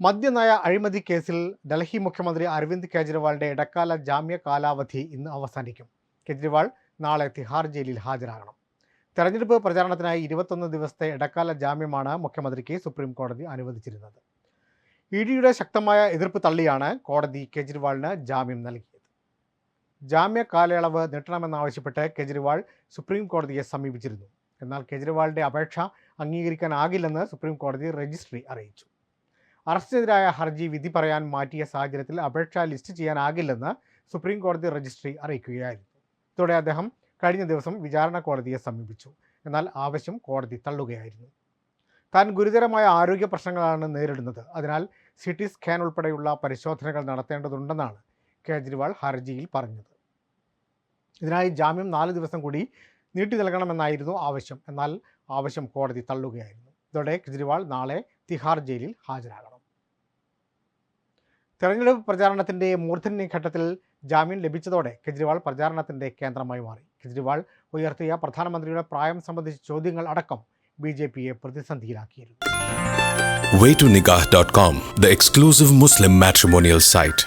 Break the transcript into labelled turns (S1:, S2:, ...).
S1: മദ്യനയ അഴിമതി കേസിൽ ഡൽഹി മുഖ്യമന്ത്രി അരവിന്ദ് കെജ്രിവാളിന്റെ ഇടക്കാല ജാമ്യ കാലാവധി ഇന്ന് അവസാനിക്കും. കെജ്രിവാൾ നാളെ തിഹാർ ജയിലിൽ ഹാജരാകണം. തെരഞ്ഞെടുപ്പ് പ്രചാരണത്തിനായി ഇരുപത്തൊന്ന് ദിവസത്തെ ഇടക്കാല ജാമ്യമാണ് മുഖ്യമന്ത്രിക്ക് സുപ്രീം കോടതി അനുവദിച്ചിരുന്നത്. ഇ ഡിയുടെ ശക്തമായ എതിർപ്പ് തള്ളിയാണ് കോടതി കെജ്രിവാളിന് ജാമ്യം നൽകിയത്. ജാമ്യ കാലയളവ് നീട്ടണമെന്നാവശ്യപ്പെട്ട് കെജ്രിവാൾ സുപ്രീം കോടതിയെ സമീപിച്ചിരുന്നു. എന്നാൽ കെജ്രിവാളിന്റെ അപേക്ഷ അംഗീകരിക്കാനാകില്ലെന്ന് സുപ്രീം കോടതി രജിസ്ട്രി അറിയിച്ചു. അറസ്റ്റിനെതിരായ ഹർജി വിധി പറയാൻ മാറ്റിയ സാഹചര്യത്തിൽ അപേക്ഷ ലിസ്റ്റ് ചെയ്യാനാകില്ലെന്ന് സുപ്രീം കോടതി രജിസ്ട്രി അറിയിക്കുകയായിരുന്നു. ഇതോടെ അദ്ദേഹം കഴിഞ്ഞ ദിവസം വിചാരണ കോടതിയെ സമീപിച്ചു. എന്നാൽ ആവശ്യം കോടതി തള്ളുകയായിരുന്നു. താൻ ഗുരുതരമായ ആരോഗ്യ പ്രശ്നങ്ങളാണ് നേരിടുന്നത്. അതിനാൽ സി ടി സ്കാൻ ഉൾപ്പെടെയുള്ള പരിശോധനകൾ നടത്തേണ്ടതുണ്ടെന്നാണ് കേജ്രിവാൾ ഹർജിയിൽ പറഞ്ഞത്. ഇതിനായി ജാമ്യം നാല് ദിവസം കൂടി നീട്ടി നൽകണമെന്നായിരുന്നു ആവശ്യം. എന്നാൽ ആവശ്യം കോടതി തള്ളുകയായിരുന്നു. ഇതോടെ കെജ്രിവാൾ നാളെ തിഹാർ ജയിലിൽ ഹാജരാകണം. തെരഞ്ഞെടുപ്പ് പ്രചാരണത്തിന്റെ മൂർധന്യ ഘട്ടത്തിൽ ജാമ്യം ലഭിച്ചതോടെ കെജ്രിവാൾ പ്രചാരണത്തിന്റെ കേന്ദ്രമായി മാറി കെജ്രിവാൾ ഉയർത്തിയ പ്രധാനമന്ത്രിയുടെ പ്രായം സംബന്ധിച്ച ചോദ്യങ്ങൾ അടക്കം ബി ജെ പിയെ പ്രതിസന്ധിയിലാക്കിയിരുന്നു
S2: the exclusive Muslim matrimonial site.